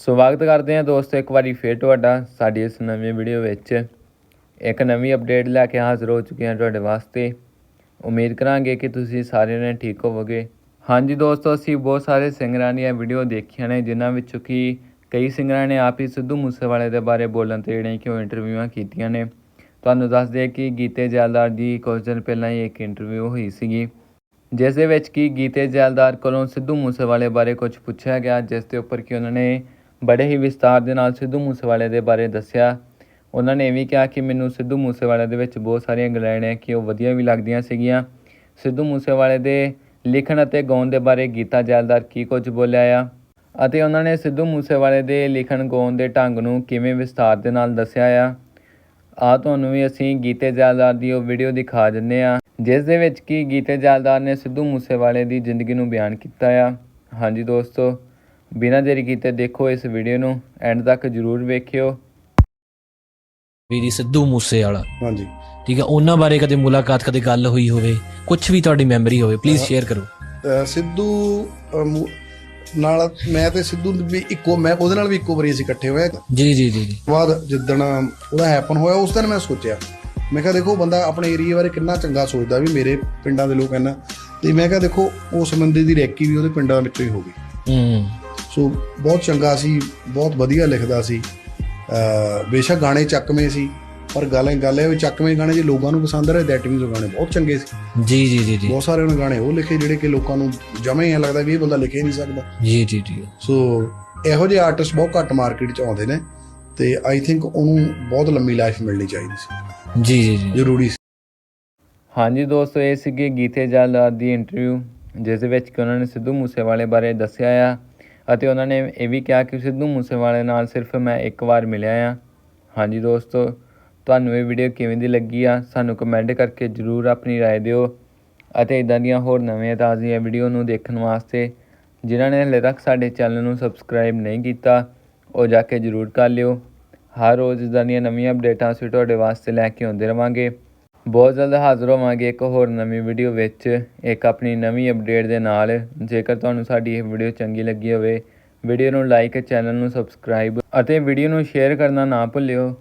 ਸਵਾਗਤ ਕਰਦੇ ਹਾਂ ਦੋਸਤੋ, ਇੱਕ ਵਾਰੀ ਫੇਰ ਤੁਹਾਡਾ ਸਾਡੀ ਇਸ ਨਵੀਂ ਵੀਡੀਓ ਵਿੱਚ। ਇੱਕ ਨਵੀਂ ਅਪਡੇਟ ਲੈ ਕੇ ਹਾਜ਼ਰ ਹੋ ਚੁੱਕੇ ਹਾਂ ਤੁਹਾਡੇ ਵਾਸਤੇ। ਉਮੀਦ ਕਰਾਂਗੇ ਕਿ ਤੁਸੀਂ ਸਾਰੇ ਨੇ ਠੀਕ ਹੋਵੋਗੇ। ਹਾਂਜੀ ਦੋਸਤੋ, ਅਸੀਂ ਬਹੁਤ ਸਾਰੇ ਸਿੰਗਰਾਂ ਦੀਆਂ ਵੀਡੀਓ ਦੇਖੀਆਂ ਨੇ, ਜਿਨ੍ਹਾਂ ਵਿੱਚੋਂ ਕਿ ਕਈ ਸਿੰਗਰਾਂ ਨੇ ਆਪ ਹੀ ਸਿੱਧੂ ਮੂਸੇਵਾਲੇ ਦੇ ਬਾਰੇ ਬੋਲਣ ਤੇ ਜਿਹੜੀਆਂ ਕਿ ਉਹ ਇੰਟਰਵਿਊਆਂ ਕੀਤੀਆਂ ਨੇ। ਤੁਹਾਨੂੰ ਦੱਸ ਦਈਏ ਕਿ ਗੀਤੇ ਜੈਲਦਾਰ ਦੀ ਕੁਝ ਦਿਨ ਪਹਿਲਾਂ ਹੀ ਇੱਕ ਇੰਟਰਵਿਊ ਹੋਈ ਸੀਗੀ, ਜਿਸ ਦੇ ਵਿੱਚ ਕਿ ਗੀਤੇ ਜੈਲਦਾਰ ਕੋਲੋਂ ਸਿੱਧੂ ਮੂਸੇਵਾਲੇ ਬਾਰੇ ਕੁਝ ਪੁੱਛਿਆ ਗਿਆ, ਜਿਸ ਦੇ ਉੱਪਰ ਕਿ ਉਹਨਾਂ ਨੇ ਬੜੇ ਹੀ ਵਿਸਤਾਰ ਦੇ ਨਾਲ ਸਿੱਧੂ ਮੂਸੇਵਾਲੇ ਦੇ ਬਾਰੇ ਦੱਸਿਆ। ਉਹਨਾਂ ਨੇ ਇਹ ਵੀ ਕਿਹਾ ਕਿ ਮੈਨੂੰ ਸਿੱਧੂ ਮੂਸੇਵਾਲੇ ਦੇ ਵਿੱਚ ਬਹੁਤ ਸਾਰੀਆਂ ਗੱਲਾਂ ਨੇ ਕਿ ਉਹ ਵਧੀਆ ਵੀ ਲੱਗਦੀਆਂ ਸੀਗੀਆਂ। ਸਿੱਧੂ ਮੂਸੇਵਾਲੇ ਦੇ ਲਿਖਣ ਅਤੇ ਗਾਉਣ ਦੇ ਬਾਰੇ ਗੀਤਾ ਜੈਲਦਾਰ ਕੀ ਕੁਝ ਬੋਲਿਆ ਆ? ਅਤੇ ਉਹਨਾਂ ਨੇ ਸਿੱਧੂ ਮੂਸੇਵਾਲੇ ਦੇ ਲਿਖਣ ਗਾਉਣ ਦੇ ਢੰਗ ਨੂੰ ਕਿਵੇਂ ਵਿਸਤਾਰ ਦੇ ਨਾਲ ਦੱਸਿਆ ਆ? ਆ ਤੁਹਾਨੂੰ ਵੀ ਅਸੀਂ ਗੀਤੇ ਜੈਲਦਾਰ ਦੀ ਉਹ ਵੀਡੀਓ ਦਿਖਾ ਦਿੰਨੇ ਆ, ਜਿਸ ਦੇ ਵਿੱਚ ਕੀ ਗੀਤੇ ਜੈਲਦਾਰ ਨੇ ਸਿੱਧੂ ਮੂਸੇਵਾਲੇ ਦੀ ਜ਼ਿੰਦਗੀ ਨੂੰ ਬਿਆਨ ਕੀਤਾ ਆ। ਹਾਂਜੀ ਦੋਸਤੋ ਬਿਨਾਂ ਦੇਰੀ ਕੀਤੇ ਦੇਖੋ ਇਸ ਵੀਡੀਓ ਨੂੰ ਐਂਡ ਤੱਕ ਜਰੂਰ ਵੇਖਿਓ। ਵੀਰੀ ਸਿੱਧੂ ਮੂਸੇ ਵਾਲਾ ਹਾਂਜੀ। ਠੀਕ ਹੈ ਉਹਨਾਂ ਬਾਰੇ ਕਦੇ ਮੁਲਾਕਾਤ ਕਦੇ ਗੱਲ ਹੋਈ ਹੋਵੇ ਕੁਝ ਵੀ ਤੁਹਾਡੀ ਮੈਮਰੀ ਹੋਵੇ ਪਲੀਜ਼ ਸ਼ੇਅਰ ਕਰੋ। ਅਹ ਸਿੱਧੂ ਅਹ ਮੂ- ਨਾਲ ਮੈਂ ਤੇ ਸਿੱਧੂ ਵੀ ਇੱਕੋ ਮੈਂ ਉਹਦੇ ਨਾਲ ਵੀ ਇੱਕੋ ਵਾਰੀ ਅਸੀਂ ਇਕੱਠੇ ਹੋਏ ਜੀ ਜੀ ਜੀ ਜੀ। ਬਾਅਦ ਜਿੱਦਣ ਉਹਦਾ ਹੈਪਨ ਹੋਇਆ ਉਸ ਦਿਨ ਮੈਂ ਸੋਚਿਆ ਮੈਂ ਕਿਹਾ ਦੇਖੋ ਬੰਦਾ ਆਪਣੇ ਏਰੀਆ ਬਾਰੇ ਕਿੰਨਾ ਚੰਗਾ ਸੋਚਦਾ ਵੀ ਮੇਰੇ ਪਿੰਡਾਂ ਦੇ ਲੋਕ ਇਹਨਾਂ ਤੇ ਮੈਂ ਕਿਹਾ ਦੇਖੋ ਉਸ ਬੰਦੇ ਦੀ ਰੈਕੀ ਵੀ ਉਹਦੇ ਪਿੰਡਾਂ ਵਿੱਚੋਂ ਹੀ ਹੋ ਗਈ। ਹੂੰ। ਸੋ ਬਹੁਤ ਚੰਗਾ ਸੀ ਬਹੁਤ ਵਧੀਆ ਲਿਖਦਾ ਸੀ। ਬੇਸ਼ੱਕ ਗਾਣੇ ਚੱਕਵੇਂ ਸੀ ਪਰ ਗੱਲ ਇਹ ਗੱਲ ਇਹ ਵੀ ਚੱਕਵੇਂ ਗਾਣੇ ਜੇ ਲੋਕਾਂ ਨੂੰ ਪਸੰਦ ਰਹੇ ਦੈਟ ਮੀਨਸ ਉਹ ਗਾਣੇ ਬਹੁਤ ਚੰਗੇ ਸੀ। ਜੀ ਜੀ ਜੀ ਜੀ। ਬਹੁਤ ਸਾਰੇ ਉਹਨੇ ਗਾਣੇ ਉਹ ਲਿਖੇ ਜਿਹੜੇ ਕਿ ਲੋਕਾਂ ਨੂੰ ਜਮੇ ਹੀ ਲੱਗਦਾ ਵੀ ਇਹ ਬੰਦਾ ਲਿਖ ਹੀ ਨਹੀਂ ਸਕਦਾ। ਜੀ ਜੀ ਜੀ। ਸੋ ਇਹੋ ਜਿਹੇ ਆਰਟਿਸਟ ਬਹੁਤ ਘੱਟ ਮਾਰਕੀਟ 'ਚ ਆਉਂਦੇ ਨੇ ਤੇ ਆਈ ਥਿੰਕ ਉਹਨੂੰ ਬਹੁਤ ਲੰਮੀ ਲਾਈਫ ਮਿਲਣੀ ਚਾਹੀਦੀ ਸੀ। ਜੀ ਜੀ ਜੀ। ਜ਼ਰੂਰੀ ਸੀ। ਹਾਂਜੀ ਦੋਸਤੋ ਇਹ ਸੀਗੀ ਗੀਤੇ ਜੈਲਦਾਰ ਦੀ ਇੰਟਰਵਿਊ ਜਿਸ ਦੇ ਵਿੱਚ ਕਿ ਉਹਨਾਂ ਨੇ ਸਿੱਧੂ ਮੂਸੇਵਾਲੇ ਬਾਰੇ ਦੱਸਿਆ ਆ। ਅਤੇ ਉਹਨਾਂ ਨੇ ਇਹ ਵੀ ਕਿਹਾ ਕਿ ਸਿੱਧੂ ਮੂਸੇਵਾਲੇ ਨਾਲ ਸਿਰਫ ਮੈਂ ਇੱਕ ਵਾਰ ਮਿਲਿਆ ਆ ਹਾਂਜੀ ਦੋਸਤੋ ਤੁਹਾਨੂੰ ਇਹ ਵੀਡੀਓ ਕਿਵੇਂ ਦੀ ਲੱਗੀ ਆ ਸਾਨੂੰ ਕਮੈਂਟ ਕਰਕੇ ਜਰੂਰ ਆਪਣੀ رائے ਦਿਓ ਅਤੇ ਇਦਾਂ ਦੀਆਂ ਹੋਰ ਨਵੀਆਂ ਤਾਜ਼ੀਆਂ ਵੀਡੀਓ ਨੂੰ ਦੇਖਣ ਵਾਸਤੇ ਜਿਨ੍ਹਾਂ ਨੇ ਹਲੇ ਤੱਕ ਸਾਡੇ ਚੈਨਲ ਨੂੰ ਸਬਸਕ੍ਰਾਈਬ ਨਹੀਂ ਕੀਤਾ ਉਹ ਜਾ ਕੇ ਜਰੂਰ ਕਰ ਲਿਓ ਹਰ ਰੋਜ਼ ਇਦਾਂ ਦੀਆਂ ਨਵੀਆਂ ਅਪਡੇਟਾਂ ਅਸੀਂ ਤੁਹਾਡੇ ਵਾਸਤੇ ਲੈ ਕੇ ਆਉਂਦੇ ਰਵਾਂਗੇ ਬਹੁਤ ਜਲਦ ਹਾਜ਼ਰ ਹੋਵਾਂਗੇ ਇੱਕ ਹੋਰ ਨਵੀਂ ਵੀਡੀਓ ਵਿੱਚ। ਇੱਕ ਆਪਣੀ ਨਵੀਂ ਅਪਡੇਟ ਦੇ ਨਾਲ। ਜੇਕਰ ਤੁਹਾਨੂੰ ਸਾਡੀ ਇਹ ਵੀਡੀਓ ਚੰਗੀ ਲੱਗੀ ਹੋਵੇ ਵੀਡੀਓ ਨੂੰ ਲਾਈਕ ਚੈਨਲ ਨੂੰ ਸਬਸਕ੍ਰਾਈਬ ਅਤੇ ਵੀਡੀਓ ਨੂੰ ਸ਼ੇਅਰ ਕਰਨਾ ਨਾ ਭੁੱਲਿਓ।